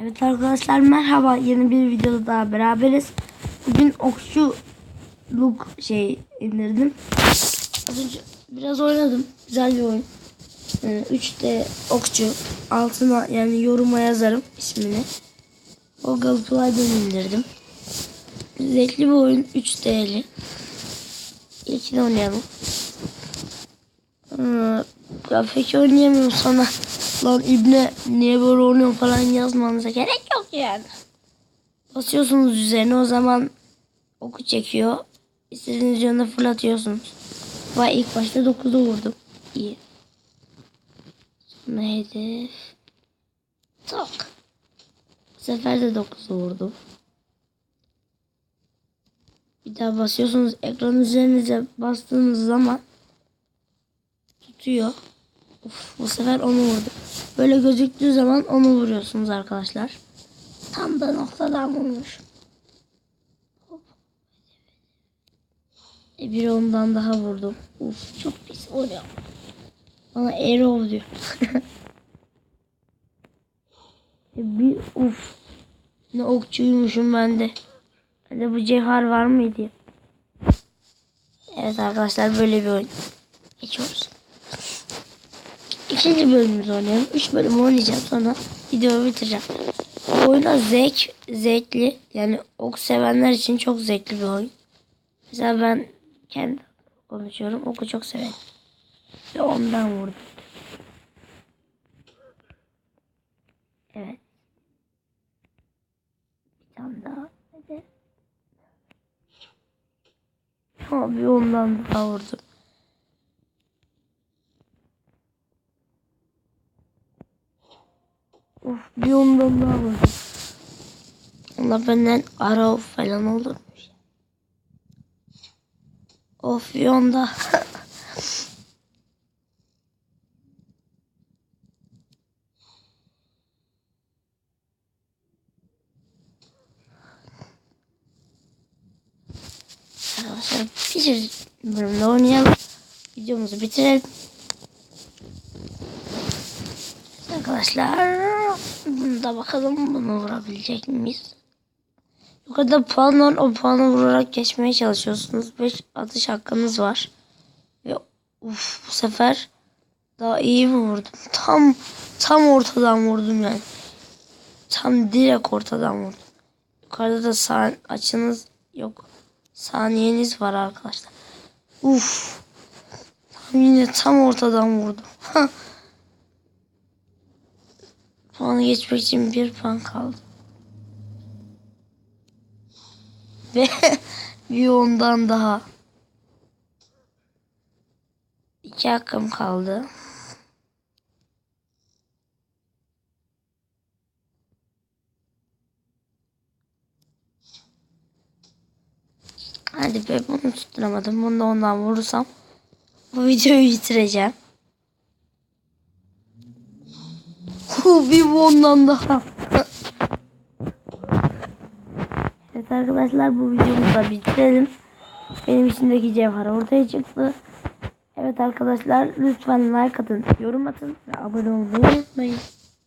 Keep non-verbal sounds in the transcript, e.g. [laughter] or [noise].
Evet arkadaşlar merhaba yeni bir videoda daha beraberiz. Bugün okçuluk şey indirdim. Az önce biraz oynadım. Güzel bir oyun. Ee, 3D okçu. Altına yani yoruma yazarım ismini. O Play'den indirdim. Zevkli bir oyun 3D'li. İlkini oynayalım. Ee, pek oynayamıyorum sana. Lan İbne niye böyle falan yazmanıza gerek yok yani. Basıyorsunuz üzerine o zaman oku çekiyor. İstediğiniz yönde fırlatıyorsunuz. Vay ilk başta 9'u vurdum. İyi. Sonra hedef. Tak. Bu sefer de 9'u vurdum. Bir daha basıyorsunuz. Ekran üzerinize bastığınız zaman tutuyor. Of, bu sefer onu vurdu. Böyle gözüktüğü zaman onu vuruyorsunuz arkadaşlar. Tam da noktadan vurmuş. E, bir ondan daha vurdum. Uf çok pis oluyor. Bana arrow diyor. [laughs] e, bir uf. Ne okçuymuşum ben de. Bende bu cevher var mıydı? Evet arkadaşlar böyle bir oyun. Geçiyoruz. İkinci bölümümüzü oynayalım. Üç bölüm oynayacağım sonra videoyu bitireceğim. Bu oyuna zevk, zevkli. Yani ok sevenler için çok zevkli bir oyun. Mesela ben kendi konuşuyorum. Oku çok severim. Ve ondan vurdum. Evet. Bir tane daha. Hadi. Abi ondan daha vurdum. Of bir ondan daha vurdum. Allah benden ara falan olurmuş. Of bir onda. [laughs] Arkadaşlar bir bölümde oynayalım. Videomuzu bitirelim. Arkadaşlar da bakalım bunu vurabilecek miyiz? Yukarıda puan var. O puanı vurarak geçmeye çalışıyorsunuz. 5 atış hakkınız var. Ve uf, bu sefer daha iyi mi vurdum? Tam tam ortadan vurdum yani. Tam direkt ortadan vurdum. Yukarıda da sağ açınız yok. Saniyeniz var arkadaşlar. Uf. Tam yine tam ortadan vurdum. [laughs] Puanı geçmek için bir puan kaldı. [laughs] Ve bir ondan daha. İki hakkım kaldı. Hadi be bunu tutturamadım. Bunu da ondan vurursam bu videoyu bitireceğim. Hu, bir ondan daha. evet arkadaşlar bu videomuzu da bitirelim. Benim içindeki cevher ortaya çıktı. Evet arkadaşlar lütfen like atın, yorum atın ve abone olmayı unutmayın.